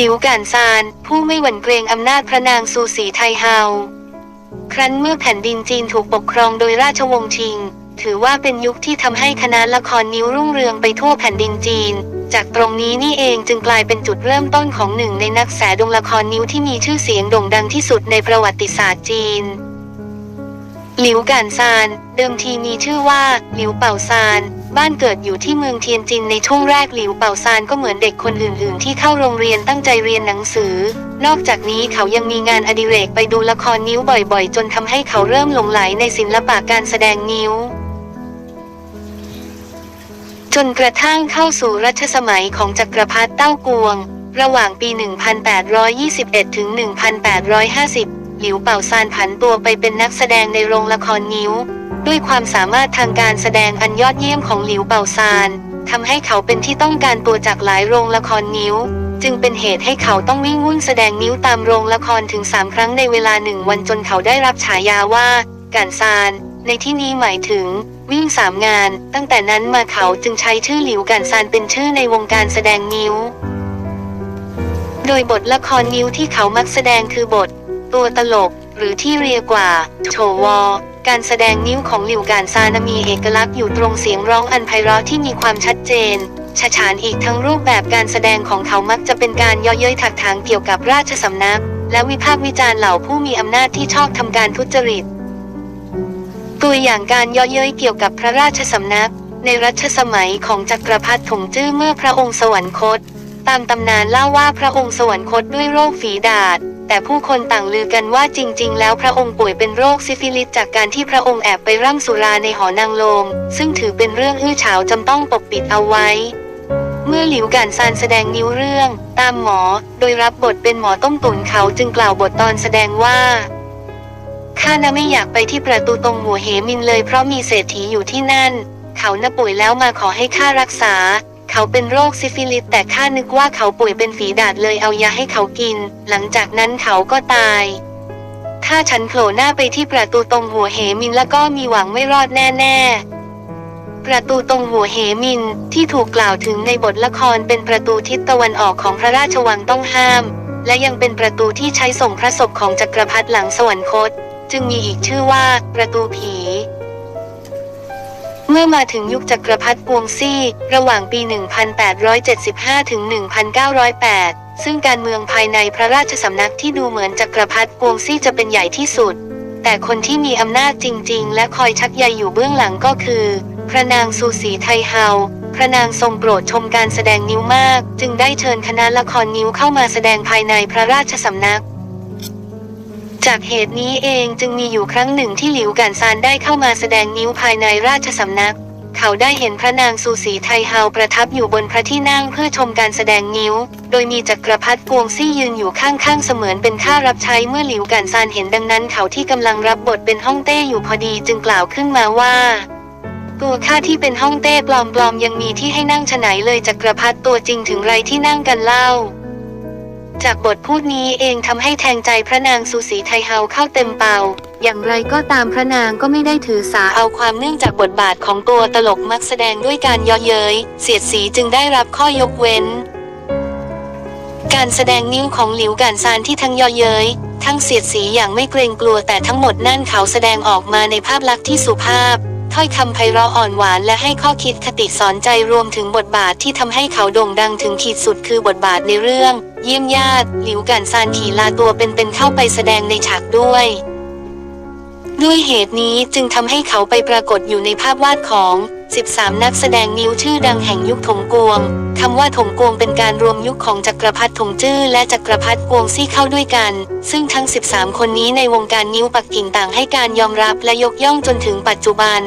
หลิวก่านซาน ผู้ไม่หวั่นเกรงอำนาจพระนางซูสีไทเฮา ครั้นเมื่อแผ่นดินจีนถูกปกครองโดยราชวงศ์ชิง ถือว่าเป็นยุคที่ทำให้คณะละครนิ้วรุ่งเรืองไปทั่วแผ่นดินจีน จากตรงนี้นี่เองจึงกลายเป็นจุดเริ่มต้นของหนึ่งในนักแสดงละครนิ้วที่มีชื่อเสียงโด่งดังที่สุดในประวัติศาสตร์จีนหลิวก่านซาน เดิมทีมีชื่อว่าหลิวเป่าซาน บ้านเกิดอยู่ที่เมืองเทียนจินในช่วงแรกหลิวเป่าซานก็เหมือนเด็กคนอื่นๆ ที่เข้าโรงเรียนตั้งใจเรียนหนังสือ นอกจากนี้เขายังมีงานอดิเรกไปดูละครนิ้วบ่อยๆ จนทำให้เขาเริ่มหลงไหลในศิลปะการแสดงนิ้ว จนกระทั่งเข้าสู่รัชสมัยของจักรพรรดิเต้ากวง ระหว่างปี 1821 ถึง 1850 หลิวเป่าซานผันตัวไปเป็นนักแสดงในโรงละครนิ้ว ด้วยความสามารถทางการแสดงอันยอดเยี่ยมของหลิวเป่าซานทำให้เขาเป็นที่ต้องการตัวจากหลายโรงละครนิ้ว จึงเป็นเหตุให้เขาต้องวิ่งวุ่นแสดงนิ้วตามโรงละครถึงสามครั้งในเวลาหนึ่งวันจนเขาได้รับฉายาว่าการซาน ในที่นี้หมายถึง วิ่งสามงาน ตั้งแต่นั้นมาเขาจึงใช้ชื่อหลิวการซานเป็นชื่อในวงการแสดงนิ้ว โดยบทละครนิ้วที่เขามักแสดงคือบท ตัวตลกหรือที่เรียกว่าโชวอ การแสดงนิ้วของหลิวการซานมีเอกลักษณ์อยู่ตรงเสียงร้องอันไพเราะที่มีความชัดเจนฉะฉานอีกทั้งรูปแบบการแสดงของเขามักจะเป็นการย่อเย้ยถักถางเกี่ยวกับราชสำนัก และวิพากษ์วิจารณ์เหล่าผู้มีอำนาจที่ชอบทำการทุจริต ตัวอย่างการย่อเย้ยเกี่ยวกับพระราชสำนัก ในรัชสมัยของจักรพรรดิถงจื้อเมื่อพระองค์สวรรคต ตามตำนานเล่าว่าพระองค์สวรรคตด้วยโรคฝีดาษ แต่ผู้คนต่างลือกันว่าจริง ๆ แล้วพระองค์ป่วยเป็นโรคซิฟิลิสจากการที่พระองค์แอบไปร่ำสุราในหอนางโลม ซึ่งถือเป็นเรื่องอื้อฉาวจำต้องปกปิดเอาไว้ เมื่อหลิวกานซานแสดงนิ้วเรื่อง ตามหมอ โดยรับบทเป็นหมอต้มตุ๋นเขาจึงกล่าวบทตอนแสดงว่าข้านะไม่อยากไปที่ประตูตรงหัวเหมินเลยเพราะมีเศรษฐีอยู่ที่นั่น เขาน่ะป่วยแล้วมาขอให้ข้ารักษา เขาเป็นโรคซิฟิลิสแต่ข้านึกว่าเขาป่วยเป็นฝีดาษเลยเอายาให้เขากิน หลังจากนั้นเขาก็ตายถ้าฉันโผล่หน้าไปที่ประตูตรงหัวเหมินแล้วก็มีหวังไม่รอดแน่ ๆ ประตูตรงหัวเหมินที่ถูกกล่าวถึงในบทละครเป็นประตูทิศตะวันออกของพระราชวังต้องห้าม และยังเป็นประตูที่ใช้ส่งพระศพของจักรพรรดิหลังสวรรคต จึงมีอีกชื่อว่าประตูผี เมื่อมาถึงยุคจักรพรรดิกวงซี่ ระหว่างปี 1875 ถึง 1908 ซึ่งการเมืองภายในพระราชสำนักที่ดูเหมือนจักรพรรดิกวงซี่จะเป็นใหญ่ที่สุด แต่คนที่มีอำนาจจริง ๆ และคอยชักใยอยู่เบื้องหลังก็คือ พระนางซูสีไทเฮา พระนางทรงโปรดชมการแสดงนิ้วมาก จึงได้เชิญคณะละครนิ้วเข้ามาแสดงภายในพระราชสำนัก จากเหตุนี้เองจึงมีอยู่ครั้งหนึ่งที่หลิวก่านซานได้เข้ามาแสดงนิ้วภายในราชสำนัก เขาได้เห็นพระนางซูสีไทเฮาประทับอยู่บนพระที่นั่งเพื่อชมการแสดงนิ้ว โดยมีจักรพรรดิกวงซี่ยืนอยู่ข้างๆเสมือนเป็นข้ารับใช้เมื่อหลิวก่านซานเห็นดังนั้น เขาที่กำลังรับบทเป็นฮ่องเต้อยู่พอดีจึงกล่าวขึ้นมาว่าตัวข้าที่เป็นฮ่องเต้ปลอมๆยังมีที่ให้นั่งฉไหนเลยจักรพรรดิตัวจริงถึงไรที่นั่งกันเล่า จากบทพูดนี้เองทำให้แทงใจพระนางสุสีไทเฮาเข้าเต็มเป่า อย่างไรก็ตามพระนางก็ไม่ได้ถือสาเอาความเนื่องจากบทบาทของตัวตลกมักแสดงด้วยการย่อเย้ย เสียดสีจึงได้รับข้อยกเว้น การแสดงนิ้วของหลิวกานซานที่ทั้งย่อเย้ย ทั้งเสียดสีอย่างไม่เกรงกลัวแต่ทั้งหมดนั่นเขาแสดงออกมาในภาพลักษณ์ที่สุภาพ ถ้อยคำไพเราะอ่อนหวานและให้ข้อคิดคติสอนใจรวมถึงบทบาทที่ทำให้เขาโด่งดังถึงขีดสุดคือบทบาทในเรื่อง เยี่ยมญาติ หลิวก่านซานขี่ลาตัวเป็นๆเข้าไปแสดงในฉากด้วยด้วยเหตุนี้จึงทำให้เขาไปปรากฏอยู่ในภาพวาดของ 13 นักแสดงนิ้วชื่อดังแห่งยุคถงกวง คำว่าถงกวงเป็นการรวมยุคของจักรพรรดิถงจื้อและจักรพรรดิกวงซี่เข้าด้วยกัน ซึ่งทั้ง 13 คนนี้ในวงการนิ้วปักกิ่งต่างให้การยอมรับและยกย่องจนถึงปัจจุบัน